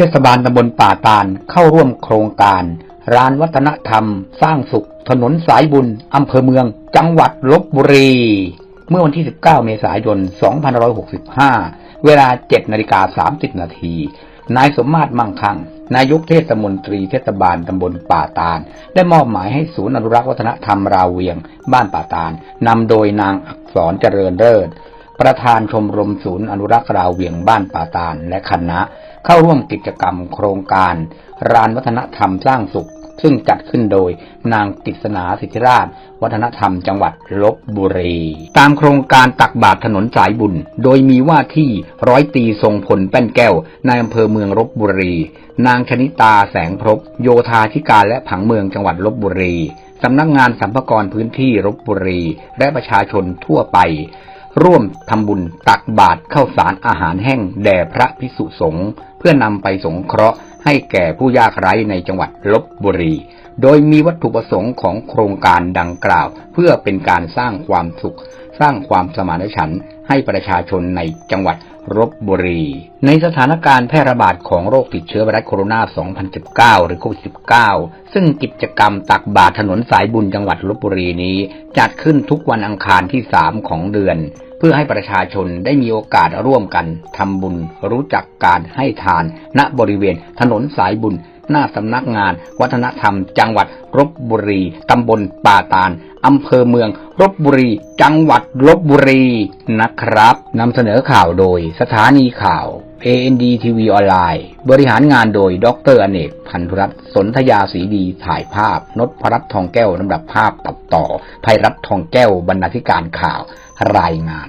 ทศบาลตำบลป่าตาลเข้าร่วมโครงการ ร้านวัฒนธรรม สร้างสุข ถนนสายบุญอำเภอเมือง จังหวัดลบบุรี เมื่อวันที่ 19 เมษายน 2565 เวลา 7นาฬิกา30 นาที นายสมมาตรมั่งคั่งนายกเทศมนตรีเทศบาลตำบลป่าตาล ได้มอบหมายให้ศูนย์อนุรักษ์วัฒนธรรมราวเวียง บ้านป่าตาลนำโดยนางอักษรเจริญเลิศ ประธานชมรมศูนย์อนุรักษ์ราวเวียงบ้านป่าตาลและคณะ เข้าร่วมกิจกรรมโครงการ รานวัฒนธรรมสร้างสุข ซึ่งจัดขึ้นโดยนางกฤษณาสิทธิราช วัฒนธรรมจังหวัดลบบุรี ตามโครงการตักบาตรถนนสายบุญ โดยมีว่าที่ร้อยตีทรงพลแป้นแก้วในอำเภอเมืองลบบุรี นางชนิตาแสงพรบโยธาธิการและผังเมืองจังหวัดลบบุรีสำนักงานสัมภากรพื้นที่ลบบุรี และประชาชนทั่วไป ร่วมทำบุญตักบาตรข้าวสารอาหารแห้งแด่พระพิสุสงฆ์ เพื่อนำไปสงเคราะห์ให้แก่ผู้ยากไร้ในจังหวัดลบบุรี โดยมีวัตถุประสงค์ของโครงการดังกล่าว เพื่อเป็นการสร้างความสุข สร้างความสมานฉันท์ให้ประชาชนในจังหวัดลบบุรี ในสถานการณ์แพร่ระบาดของโรคติดเชื้อไวรัสโคโรนา 2019 หรือโควิด -19 ซึ่งกิจกรรมตักบาตรถนนสายบุญจังหวัดลบบุรีนี้ จัดขึ้นทุกวันอังคารที่ 3 ของเดือน เพื่อให้ประชาชนได้มีโอกาสร่วมกันทำบุญ รู้จักการให้ทาน ณบริเวณถนนสายบุญ หน้าสำนักงาน วัฒนธรรม จังหวัดลบบุรีตำบลป่าตาลอำเภอเมืองลบบุรี จังหวัดลบบุรีนะครับนำเสนอข่าวโดยสถานีข่าว AND TV ออนไลน์บริหารงานโดย ดรอเนก พันธุรัตน์สนธยาสีดีถ่ายภาพ นพรัตนทองแก้วลำดับภาพตัดต่อภัยรัตทองแก้วบรรณาธิการข่าวรายงาน